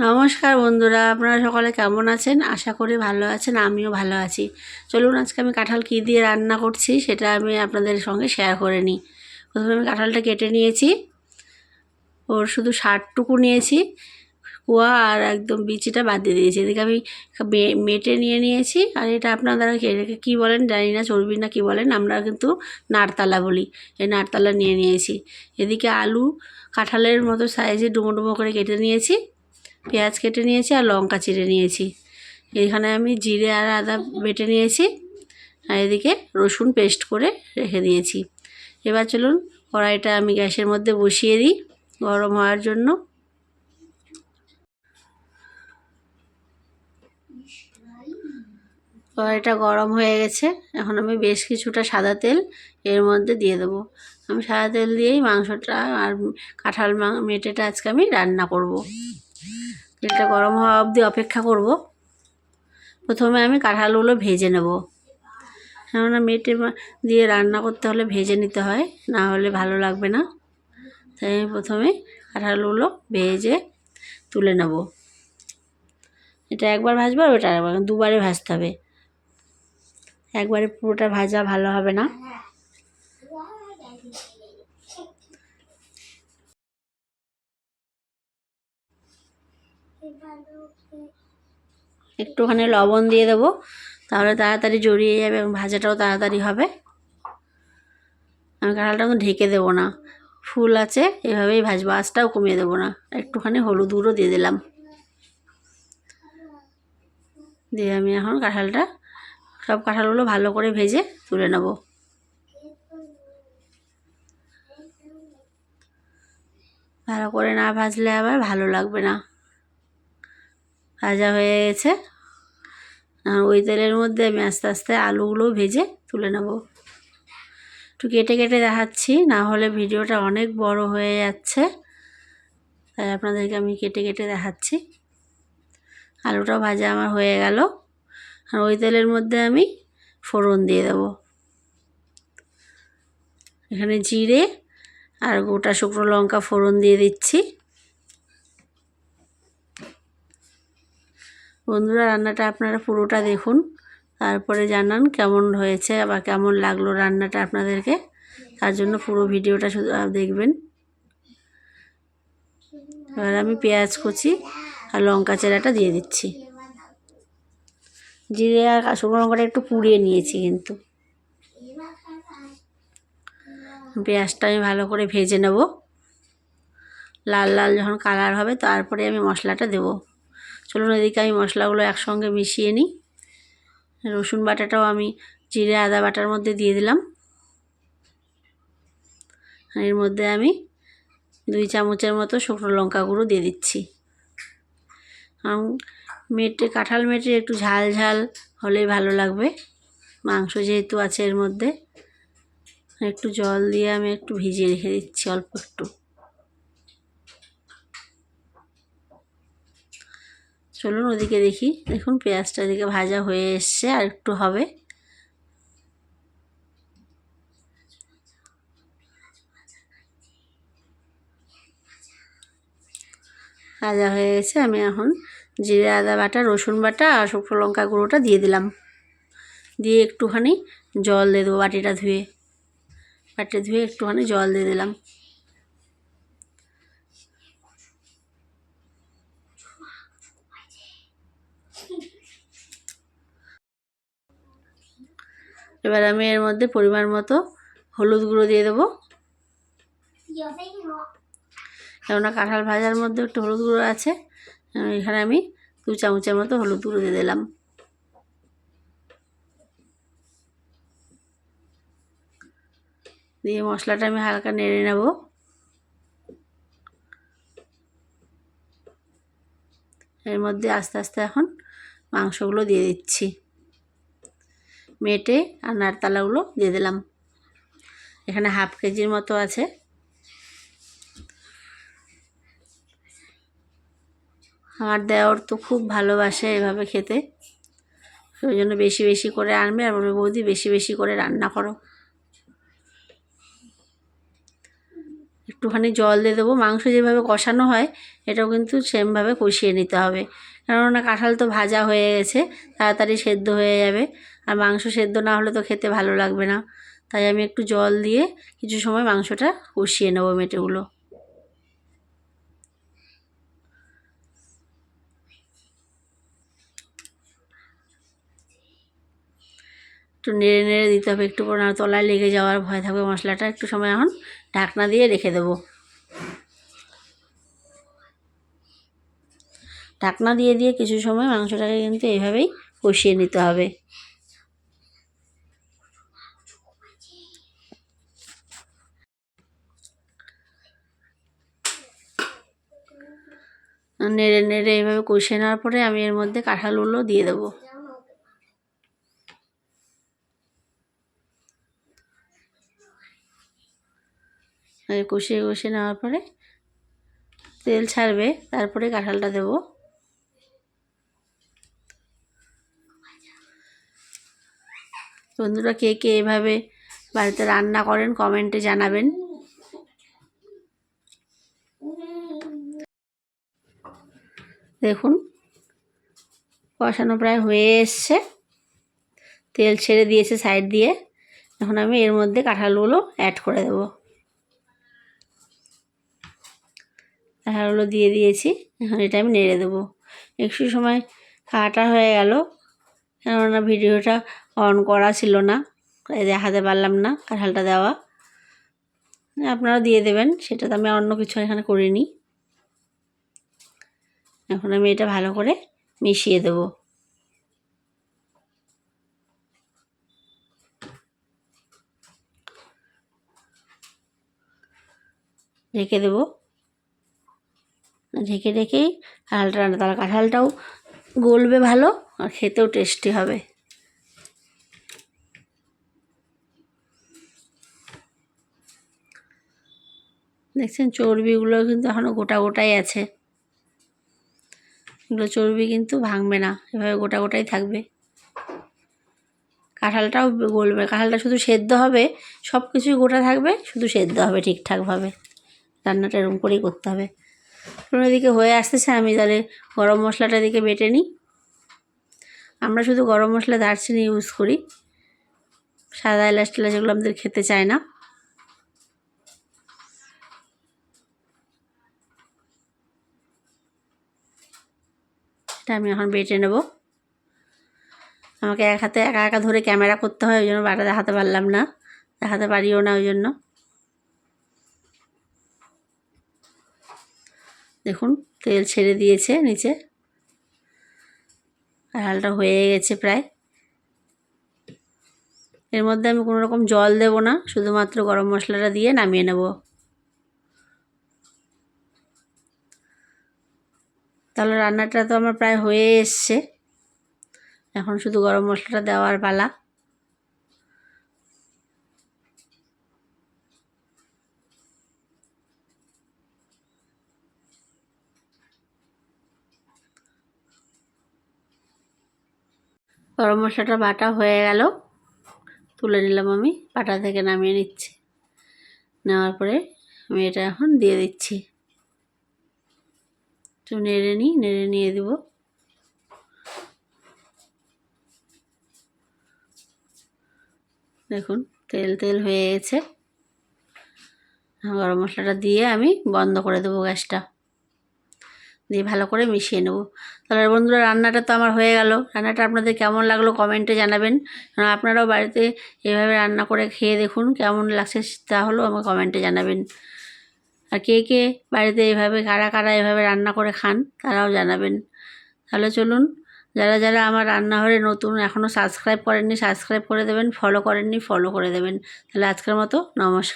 নমস্কার বন্ধুরা, আপনারা সকলে কেমন আছেন? আশা করি ভালো আছেন, আমিও ভালো আছি। চলুন, আজকে আমি কাঁঠাল কী দিয়ে রান্না করছি সেটা আমি আপনাদের সঙ্গে শেয়ার করে নিই। প্রথমে আমি কাঁঠালটা কেটে নিয়েছি। ওর শুধু ষাটটুকু নিয়েছি, কুয়া আর একদম বিচিটা বাদ দিয়ে দিয়েছি। এদিকে আমি মেটে নিয়ে নিয়েছি আর এটা আপনারা কে- কী বলেন জানি না চর্বি না কী বলেন, আমরা কিন্তু নারতালা বলি। এই নারতালা নিয়ে নিয়েছি। এদিকে আলু কাঁঠালের মতো সাইজে ডুমো ডুমো করে কেটে নিয়েছি। পেঁয়াজ কেটে নিয়েছি আর লঙ্কা চিড়ে নিয়েছি। এখানে আমি জিরে আর আদা বেটে নিয়েছি আর এদিকে রসুন পেস্ট করে রেখে দিয়েছি। এবার চলুন কড়াইটা আমি গ্যাসের মধ্যে বসিয়ে দিই গরম হওয়ার জন্য। কড়াইটা গরম হয়ে গেছে। এখন আমি বেশ কিছুটা সাদা তেল এর মধ্যে দিয়ে দেবো। আমি সাদা তেল দিয়েই মাংসটা আর কাঁঠাল মেটেটা আজকে আমি রান্না করব। তেলটা গরম হওয়া অবধি অপেক্ষা করব। প্রথমে আমি কাঁঠালগুলো ভেজে নেব। কেননা মেটে দিয়ে রান্না করতে হলে ভেজে নিতে হয়, না হলে ভালো লাগবে না। তাই আমি প্রথমে কাঁঠালগুলো ভেজে তুলে নেব। এটা একবার ভাজবো আর ওটা একবার দুবারে ভাজতে হবে। একবারে পুরোটা ভাজা ভালো হবে না। একটুখানি লবণ দিয়ে দেবো, তাহলে তাড়াতাড়ি জড়িয়ে যাবে এবং ভাজাটাও তাড়াতাড়ি হবে। আমি কাঁঠালটা ঢেকে দেবো না, ফুল আছে, এভাবেই ভাজবো, আঁচটাও কমিয়ে দেবো না, একটুখানি হলুদ গুঁড়ো দিয়ে দিলাম। দিয়ে আমি এখন কাঁঠালটা, সব কাঁঠালগুলো ভালো করে ভেজে তুলে নেব। ভালো করে না ভাজলে আবার ভালো লাগবে না। ভাজা হয়ে গেছে। আর ওই তেলের মধ্যে আমি আস্তে আস্তে আলুগুলো ভেজে তুলে নেব। একটু কেটে কেটে দেখাচ্ছি, না হলে ভিডিওটা অনেক বড় হয়ে যাচ্ছে। তাই আপনাদেরকে আমি কেটে কেটে দেখাচ্ছি। আলুটা ভাজা আমার হয়ে গেল। আর ওই তেলের মধ্যে আমি ফোড়ন দিয়ে দেব। এখানে জিরে আর গোটা শুকনো লঙ্কা ফোড়ন দিয়ে দিচ্ছি। বন্ধুরা, রান্নাটা আপনারা পুরোটা দেখুন। তারপরে জানান কেমন হয়েছে বা কেমন লাগল রান্নাটা আপনাদেরকে। তার জন্য পুরো ভিডিওটা শুধু দেখবেন। এবার আমি পেঁয়াজ কুচি আর লঙ্কা চেরাটা দিয়ে দিচ্ছি। জিরে আর শুকনো লঙ্কাটা একটু পুড়িয়ে নিয়েছি কিন্তু। পেঁয়াজটা আমি ভালো করে ভেজে নেব। লাল লাল যখন কালার হবে, তারপরে আমি মশলাটা দেবো। চলুন এদিকে আমি মশলাগুলো একসঙ্গে মিশিয়ে নিই। রসুন বাটাটাও আমি জিরে, আদা বাটার মধ্যে দিয়ে দিলাম। আর এর মধ্যে আমি দুই চামচের মতো শুকনো লঙ্কা গুঁড়ো দিয়ে দিচ্ছি। মেটে, কাঁঠাল মেটে একটু ঝাল ঝাল হলেই ভালো লাগবে। মাংস যেহেতু আছে এর মধ্যে একটু জল দিয়ে আমি একটু ভিজিয়ে রেখে দিচ্ছি অল্প একটু। চলুন ওদিকে দেখি। দেখুন, পেঁয়াজটা এদিকে ভাজা হয়ে এসছে, আর একটু হবে। ভাজা হয়ে গেছে। আমি এখন জিরে, আদা বাটা, রসুন বাটা আর শুকনো লঙ্কা গুঁড়োটা দিয়ে দিলাম। দিয়ে একটুখানি জল দিয়ে দেবো বাটিটা ধুয়ে। বাটিটা ধুয়ে একটুখানি জল দিয়ে দিলাম। এবার আমি এর মধ্যে পরিমাণ মতো হলুদ গুঁড়ো দিয়ে দেবো। কেননা কাঁঠাল ভাজার মধ্যে একটু হলুদ গুঁড়ো আছে এখানে আমি দু চামচের মতো হলুদ গুঁড়ো দিয়ে দিলাম। দিয়ে মশলাটা আমি হালকা নেড়ে নেব। এর মধ্যে আস্তে আস্তে এখন মাংসগুলো দিয়ে দিচ্ছি। মেটে আর নারতালাগুলো দিয়ে দিলাম। এখানে হাফ কেজির মতো আছে। আমার দেওয়ার তো খুব ভালোবাসে এভাবে খেতে। ওই জন্য বেশি বেশি করে আনবে আর বলবে, বৌদি, বেশি বেশি করে রান্না করো। একটুখানি জল দিয়ে দেবো। মাংস যেভাবে কষানো হয়, এটাও কিন্তু সেমভাবে কষিয়ে নিতে হবে। কেননা কাঁঠাল তো ভাজা হয়ে গেছে, তাড়াতাড়ি সেদ্ধ হয়ে যাবে। আর মাংস সেদ্ধ না হলে তো খেতে ভালো লাগবে না। তাই আমি একটু জল দিয়ে কিছু সময় মাংসটা কষিয়ে নেব মেটেগুলো। একটু নেড়ে নেড়ে দিতে হবে একটু পর তলায় লেগে যাওয়ার ভয় থাকবে। মশলাটা একটু সময় এখন ঢাকনা দিয়ে রেখে দেবো। ঢাকনা দিয়ে দিয়ে কিছু সময় মাংসটাকে কিন্তু এইভাবেই কষিয়ে নিতে হবে। নেড়ে নেড়ে এইভাবে কষিয়ে নেওয়ার পরে আমি এর মধ্যে কাঁঠালগুলো দিয়ে দেবো। কষিয়ে কষিয়ে নেওয়ার পরে তেল ছাড়বে, তারপরে কাঁঠালটা দেবো। বন্ধুরা কে কে এভাবে বাড়িতে রান্না করেন কমেন্টে জানাবেন। দেখুন, কষানো প্রায় হয়ে এসছে। তেল ছেড়ে দিয়েছে সাইড দিয়ে। এখন আমি এর মধ্যে কাঁঠালগুলো অ্যাড করে দেবো। কাঁঠালগুলো দিয়ে দিয়েছি, এখন এটা আমি নেড়ে দেবো। একটু সময় কাটা হয়ে গেল, কেননা ভিডিওটা অন করা ছিল না দেখাতে পারলাম না কাঁঠালটা দেওয়া। আপনারা দিয়ে দেবেন, সেটা তো আমি অন্য কিছু এখানে করিনি। এখন আমি এটা ভালো করে মিশিয়ে দেব। রেখে দেবো। ঢেকে ঢেকেই কাঁঠালটা তাহলে কাঁঠালটাও গলবে ভালো আর খেতেও টেস্টি হবে। দেখছেন চর্বিগুলো কিন্তু এখনও গোটা গোটাই আছে। এগুলো চর্বি কিন্তু ভাঙবে না, এভাবে গোটা গোটাই থাকবে। কাঁঠালটাও গলবে, কাঁঠালটা শুধু সেদ্ধ হবে সব কিছুই গোটা থাকবে, শুধু সেদ্ধ হবে ঠিকঠাকভাবে। রান্নাটা এরকম করেই করতে হবে। দিকে হয়ে আসতেছে, আমি তাহলে গরম মশলাটা দিকে বেটে নিই। আমরা শুধু গরম মশলা দারচিনি ইউজ করি। সাদা এলাচ টেলাচ যেগুলো আমাদের খেতে চায় না। এটা আমি এখন বেটে নেব। আমাকে এক হাতে একা একা ধরে ক্যামেরা করতে হয়, ওই জন্য বাটা দেখাতে পারলাম না। দেখাতে পারিও না ওই জন্য। দেখুন, তেল ছেড়ে দিয়েছে নিচে। হালটা হয়ে গেছে প্রায়। এর মধ্যে আমি কোনো রকম জল দেব না, শুধুমাত্র গরম মশলাটা দিয়ে নামিয়ে নেব। তাহলে রান্নাটা তো আমার প্রায় হয়ে এসছে। এখন শুধু গরম মশলাটা দেওয়ার পালা। গরম মশলাটা বাটা হয়ে গেল। তুলে নিলাম আমি, বাটা থেকে নামিয়ে নিচ্ছি। নেওয়ার পরে আমি এটা এখন দিয়ে দিচ্ছি। একটু নেড়ে নিই, নেড়ে নিয়ে দেবো। দেখুন, তেল তেল হয়ে গেছে। গরম মশলাটা দিয়ে আমি বন্ধ করে দেবো গ্যাসটা। দিয়ে ভালো করে মিশিয়ে নেব। তাহলে বন্ধুরা, রান্নাটা তো আমার হয়ে গেল। রান্নাটা আপনাদের কেমন লাগল কমেন্টে জানাবেন। কারণ আপনারাও বাড়িতে এভাবে রান্না করে খেয়ে দেখুন কেমন লাগছে তাহলেও আমাকে কমেন্টে জানাবেন। আর কে কে বাড়িতে এভাবে, কারা কারা এভাবে রান্না করে খান, তারাও জানাবেন। তাহলে চলুন, যারা যারা আমার রান্নাঘরে নতুন এখনও সাবস্ক্রাইব করেননি সাবস্ক্রাইব করে দেবেন ফলো করেননি ফলো করে দেবেন। তাহলে আজকের মতো নমস্কার।